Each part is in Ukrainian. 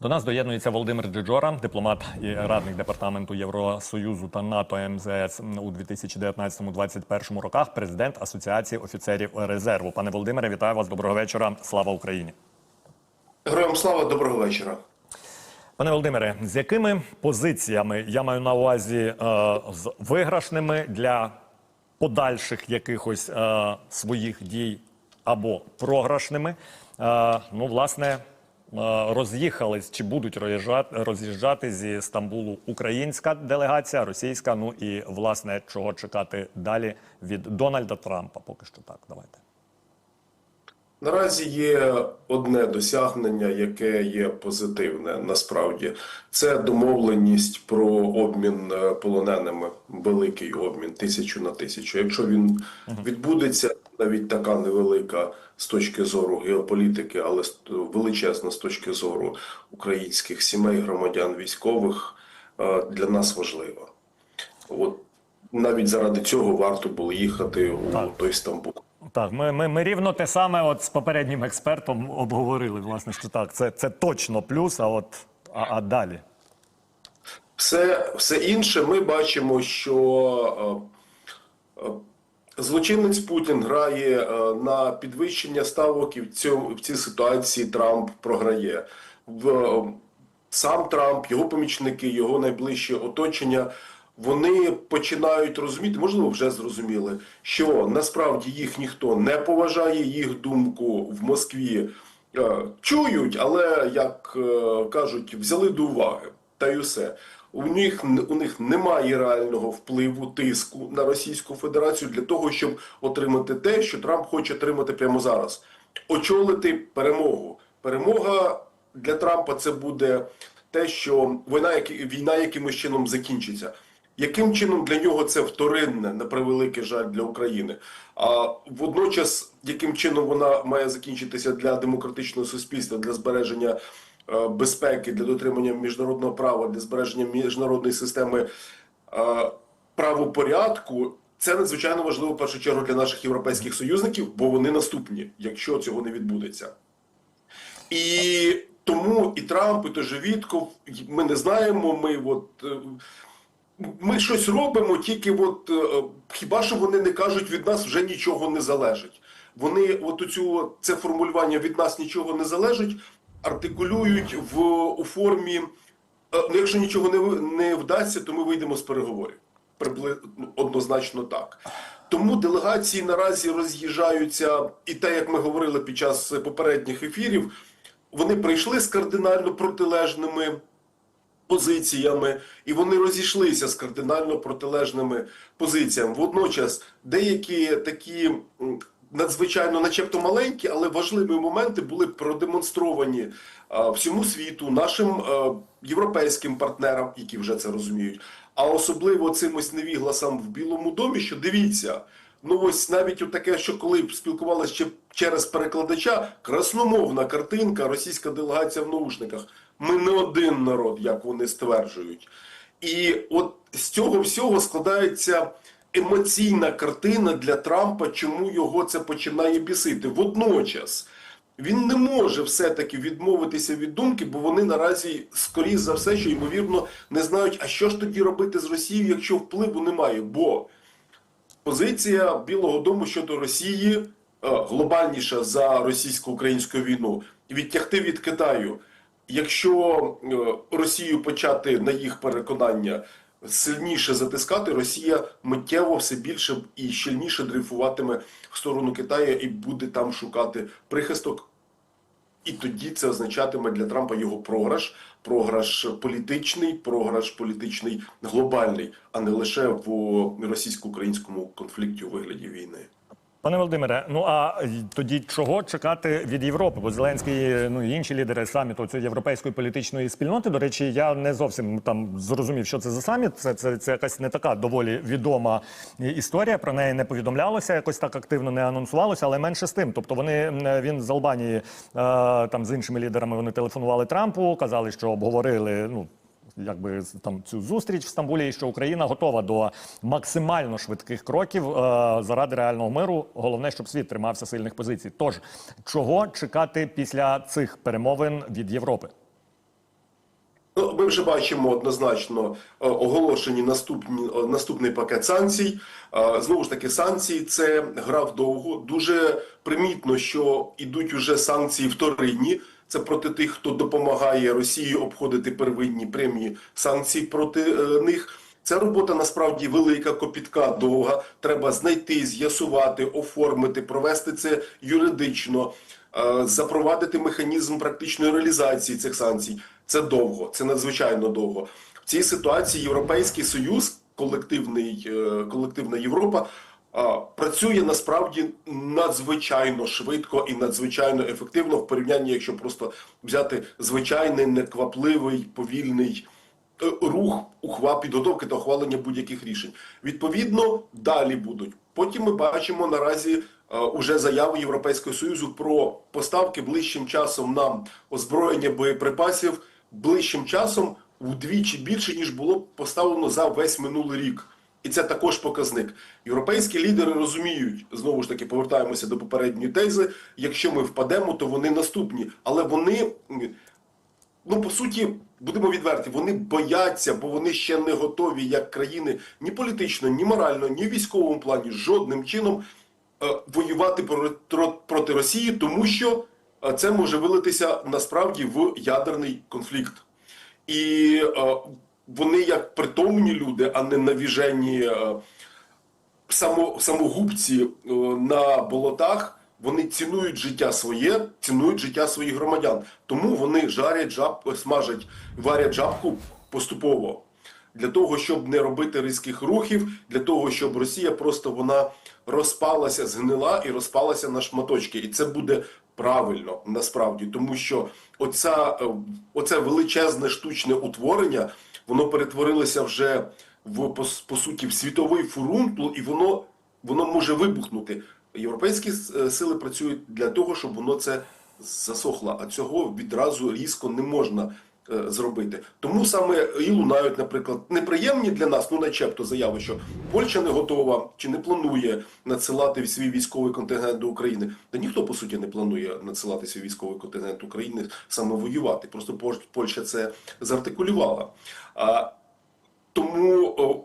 До нас доєднується Володимир Джиджора, дипломат і радник департаменту Євросоюзу та НАТО МЗС у 2019-2021 роках, президент Асоціації офіцерів резерву. Пане Володимире, вітаю вас. Доброго вечора. Слава Україні. Героям слава, доброго вечора. Пане Володимире, з якими позиціями я маю на увазі е, з виграшними для подальших якихось е, своїх дій або програшними? Е, ну, власне, роз'їхались чи будуть роз'їжджати, роз'їжджати зі Стамбулу українська делегація, російська. Ну і власне чого чекати далі від Дональда Трампа? Поки що так. Давайте. Наразі є одне досягнення, яке є позитивне. Насправді це домовленість про обмін е, полоненими, великий обмін тисячу на тисячу. Якщо він відбудеться, навіть така невелика з точки зору геополітики, але величезна з точки зору українських сімей, громадян, військових, е, для нас важлива. От навіть заради цього варто було їхати у той Стамбул. Так, ми, ми, ми рівно те саме от з попереднім експертом обговорили. Власне, що так, це, це точно плюс. А от а, а далі. Все, все інше ми бачимо, що е, е, злочинець Путін грає е, на підвищення ставок, і в цьому в цій ситуації Трамп програє. В, сам Трамп, його помічники, його найближче оточення. Вони починають розуміти, можливо, вже зрозуміли, що насправді їх ніхто не поважає, їх думку в Москві е, чують, але як е, кажуть, взяли до уваги. Та й усе. У них у них немає реального впливу тиску на Російську Федерацію для того, щоб отримати те, що Трамп хоче отримати прямо зараз. Очолити перемогу. Перемога для Трампа це буде те, що війна, війна якимось чином закінчиться. Яким чином для нього це вторинне, на превеликий жаль для України? А водночас, яким чином вона має закінчитися для демократичного суспільства, для збереження е, безпеки, для дотримання міжнародного права, для збереження міжнародної системи е, правопорядку, це надзвичайно важливо в першу чергу для наших європейських союзників, бо вони наступні, якщо цього не відбудеться. І тому і Трамп, і той же Вітков, ми не знаємо. Ми от е, ми щось робимо, тільки от е, хіба що вони не кажуть від нас вже нічого не залежить. Вони от оцю це формулювання від нас нічого не залежить, артикулюють в у формі. е, Ну, якщо нічого не не вдасться, то ми вийдемо з переговорів. Прибли... ну, однозначно так. Тому делегації наразі роз'їжджаються, і те, як ми говорили під час попередніх ефірів, вони прийшли з кардинально протилежними позиціями, і вони розійшлися з кардинально протилежними позиціями. Водночас деякі такі надзвичайно, начебто маленькі, але важливі моменти були продемонстровані а, всьому світу, нашим а, європейським партнерам, які вже це розуміють, а особливо цим ось невігласам в Білому домі, що дивіться. Ну ось навіть от таке, що коли спілкувалися через перекладача, красномовна картинка, російська делегація в наушниках. Ми не один народ, як вони стверджують. І от з цього всього складається емоційна картина для Трампа, чому його це починає бісити. Водночас він не може все-таки відмовитися від думки, бо вони наразі, скоріш за все, що ймовірно, не знають, а що ж тоді робити з Росією, якщо впливу немає. Бо позиція Білого Дому щодо Росії е, глобальніша за російсько-українську війну відтягти від Китаю. Якщо е, Росію почати на їх переконання сильніше затискати, Росія миттєво все більше і щільніше дрейфуватиме в сторону Китаю і буде там шукати прихисток. І тоді це означатиме для Трампа його програш, програш політичний, програш політичний глобальний, а не лише в російсько-українському конфлікті у вигляді війни. Пане Володимире, ну а тоді чого чекати від Європи? Бо Зеленський, ну і інші лідери саміту цієї європейської політичної спільноти. До речі, я не зовсім там зрозумів, що це за саміт. Це, це, це якась не така доволі відома історія. Про неї не повідомлялося, якось так активно не анонсувалося, але менше з тим. Тобто вони він з Албанії е, там з іншими лідерами вони телефонували Трампу, казали, що обговорили. Ну якби там цю зустріч в Стамбулі, і що Україна готова до максимально швидких кроків е, заради реального миру. Головне, щоб світ тримався сильних позицій. Тож чого чекати після цих перемовин від Європи? Ми вже бачимо однозначно е, оголошені наступні е, наступний пакет санкцій. Е, Знову ж таки, санкції це гра вдовго. Дуже примітно, що ідуть уже санкції вторинні. Це проти тих, хто допомагає Росії обходити первинні прямі санкції проти е, них. Ця робота насправді велика, копітка, довга. Треба знайти, з'ясувати, оформити, провести це юридично, е, запровадити механізм практичної реалізації цих санкцій. Це довго, це надзвичайно довго. В цій ситуації Європейський Союз, колективний, е, колективна Європа, працює насправді надзвичайно швидко і надзвичайно ефективно в порівнянні, якщо просто взяти звичайний неквапливий повільний е, рух ухва підготовки та ухвалення будь-яких рішень. Відповідно, далі будуть. Потім ми бачимо наразі е, уже заяви Європейського союзу про поставки ближчим часом нам озброєння боєприпасів ближчим часом вдвічі більше ніж було поставлено за весь минулий рік. І це також показник. Європейські лідери розуміють, знову ж таки, повертаємося до попередньої тези. Якщо ми впадемо, то вони наступні. Але вони, ну по суті, будемо відверті, вони бояться, бо вони ще не готові як країни ні політично, ні морально, ні в військовому плані жодним чином е, воювати проти, проти Росії, тому що е, це може вилитися насправді в ядерний конфлікт. І е, вони як притомні люди, а не навіжені е, само, самогубці е, на болотах, вони цінують життя своє, цінують життя своїх громадян. Тому вони жарять жаб, смажать, варять жабку поступово. Для того, щоб не робити різких рухів, для того, щоб Росія просто вона розпалася, згнила і розпалася на шматочки. І це буде правильно насправді, тому що оця, е, оце величезне штучне утворення, воно перетворилося вже в по, по суті в світовий фурункул, і воно, воно може вибухнути. Європейські е, сили працюють для того, щоб воно це засохло, а цього відразу різко не можна зробити. Тому саме і лунають, наприклад, неприємні для нас, ну начебто заяви, що Польща не готова чи не планує надсилати свій військовий контингент до України. Та ніхто по суті не планує надсилати свій військовий контингент України саме воювати. Просто Польща це зартикулювала. А, тому о,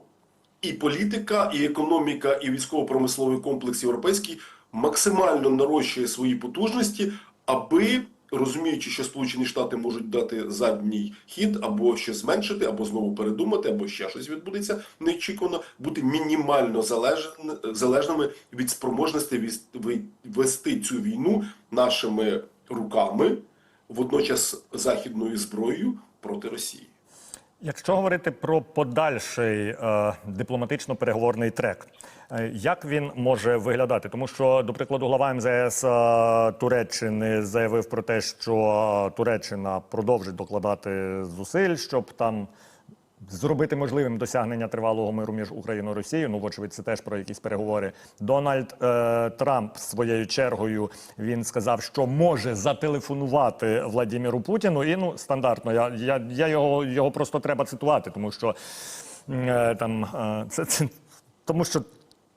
і політика, і економіка, і військово-промисловий комплекс європейський максимально нарощує свої потужності, аби розуміючи, що Сполучені Штати можуть дати задній хід, або щось зменшити, або знову передумати, або ще щось відбудеться неочікувано, бути мінімально залежними від спроможності вести цю війну нашими руками, водночас західною зброєю проти Росії. Якщо говорити про подальший е, дипломатично-переговорний трек, е, як він може виглядати? Тому що, до прикладу, глава МЗС е, Туреччини заявив про те, що е, Туреччина продовжить докладати зусиль, щоб там зробити можливим досягнення тривалого миру між Україною і Росією. Ну, вочевидь, це теж про якісь переговори. Дональд е, Трамп своєю чергою він сказав, що може зателефонувати Владіміру Путіну. І ну стандартно, я, я, я його, його просто треба цитувати, тому що е, там е, це, це тому, що.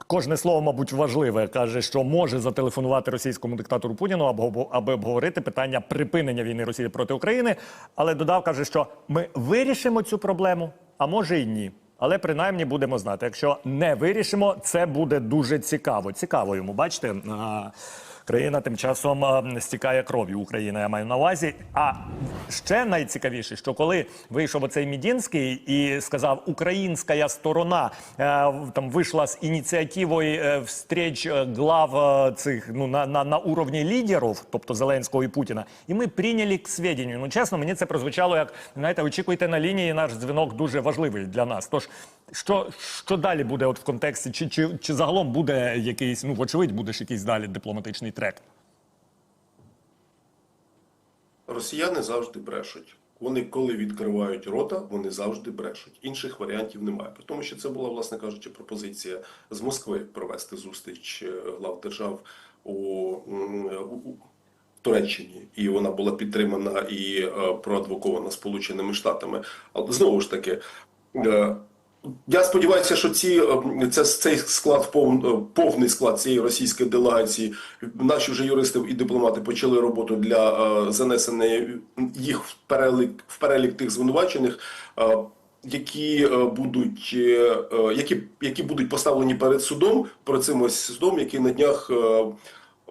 Кожне слово, мабуть, важливе. Каже, що може зателефонувати російському диктатору Путіну, аби, аби обговорити питання припинення війни Росії проти України. Але додав, каже, що ми вирішимо цю проблему, а може і ні. Але принаймні будемо знати. Якщо не вирішимо, це буде дуже цікаво. Цікаво йому, бачите. Країна тим часом стікає кров'ю. Україна я маю на увазі. А ще найцікавіше, що коли вийшов оцей Мідінський і сказав, українська сторона е, там вийшла з ініціативою е, встреч е, глав цих ну на, на, на уровні лідерів, тобто Зеленського і Путіна, і ми прийняли к сведенню. Ну чесно, мені це прозвучало як знаєте, очікуйте на лінії. Наш дзвінок дуже важливий для нас. Тож що, що далі буде от в контексті, чи, чи, чи загалом буде якийсь, ну вочевидь, буде ж якийсь далі дипломатичний трек? Росіяни завжди брешуть. Вони, коли відкривають рота, вони завжди брешуть. Інших варіантів немає. При тому, що це була, власне кажучи, пропозиція з Москви провести зустріч е, глав держав у, у, Туреччині, і вона була підтримана і е, проадвокована Сполученими Штатами. Але знову ж таки, е, Я сподіваюся, що ці е, це цей склад е, повний склад цієї російської делегації. Наші вже юристи і дипломати почали роботу для е, занесення їх в перелік в перелік тих звинувачених. е, Які е, будуть е, е, які, які будуть поставлені перед судом про цим ось судом, який на днях е,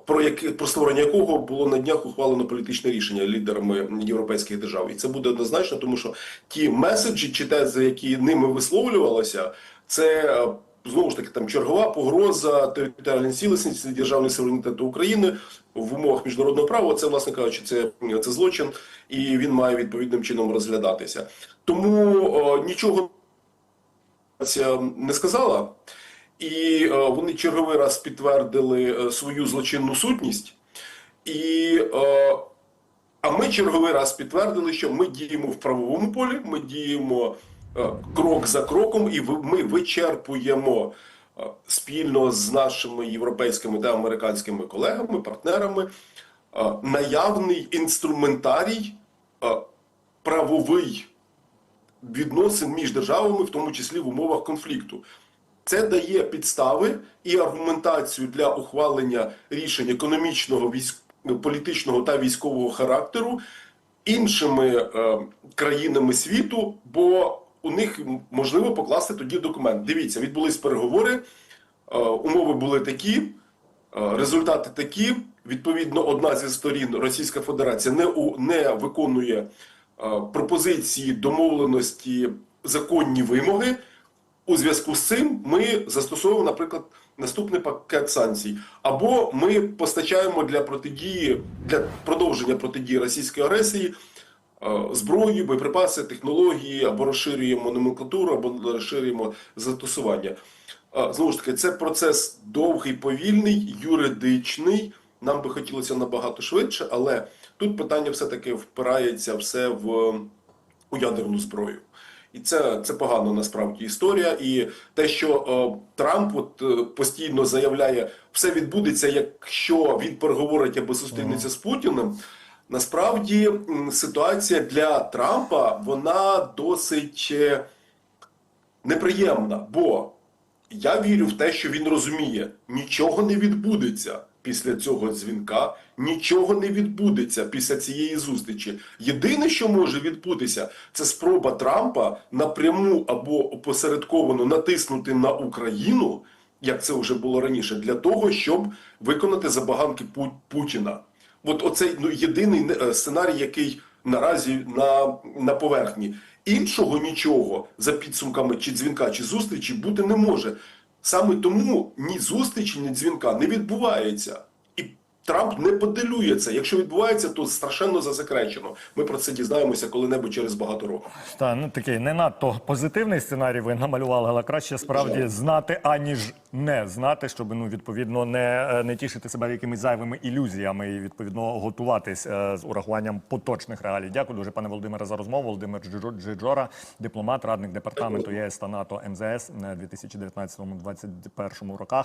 про яке про створення якого було на днях ухвалено політичне рішення лідерами європейських держав, і це буде однозначно, тому що ті меседжі чи тези, які ними висловлювалися, це е, знову ж таки там чергова погроза територіальній цілісності державної суверенітету України в умовах міжнародного права. Це, власне кажучи, це, це злочин, і він має відповідним чином розглядатися. Тому о, нічого не сказала. І е, вони черговий раз підтвердили е, свою злочинну сутність. І, е, а ми черговий раз підтвердили, що ми діємо в правовому полі, ми діємо крок за кроком, і ми вичерпуємо спільно з нашими європейськими та американськими колегами, партнерами наявний інструментарій правовий відносин між державами, в тому числі в умовах конфлікту. Це дає підстави і аргументацію для ухвалення рішень економічного, військ... політичного та військового характеру іншими е, країнами світу, бо у них можливо покласти тоді документ. Дивіться, відбулись переговори, е, умови були такі, е, результати такі. Відповідно, одна зі сторін Російська Федерація не, у... не виконує е, пропозиції домовленості, законні вимоги. У зв'язку з цим ми застосовуємо, наприклад, наступний пакет санкцій, або ми постачаємо для протидії для продовження протидії російської агресії е, зброї, боєприпаси, технології, або розширюємо номенклатуру, або розширюємо застосування. Е, Знову ж таки, це процес довгий, повільний, юридичний. Нам би хотілося набагато швидше, але тут питання все-таки впирається все в у ядерну зброю. І це, це погано насправді історія. І те, що е, Трамп от, е, постійно заявляє, все відбудеться, якщо він переговорить або зустрінеться з Путіним. Насправді ситуація для Трампа вона досить е, неприємна, бо я вірю в те, що він розуміє, нічого не відбудеться після цього дзвінка, нічого не відбудеться після цієї зустрічі. Єдине, що може відбутися, це спроба Трампа напряму або опосередковано натиснути на Україну, як це вже було раніше, для того, щоб виконати забаганки Пу- Путіна. От оцей ну, єдиний е, сценарій, який наразі на, на поверхні. Іншого нічого за підсумками чи дзвінка, чи зустрічі бути не може. Саме тому ні зустрічі, ні дзвінка не відбувається. Трамп не поделює це. Якщо відбувається, то страшенно засекречено. Ми про це дізнаємося коли-небудь через багато років. Та ну такий не надто позитивний сценарій ви намалювали, але краще справді Жаль. знати, аніж не знати, щоб ну відповідно не, е, не тішити себе якимись зайвими ілюзіями і відповідно готуватись е, з урахуваннам поточних реалій. Дякую дуже, пане Володимире, за розмову. Володимир Джиджо- Джиджора, дипломат, радник департаменту ЄС та НАТО МЗС на 2019-2021 роках.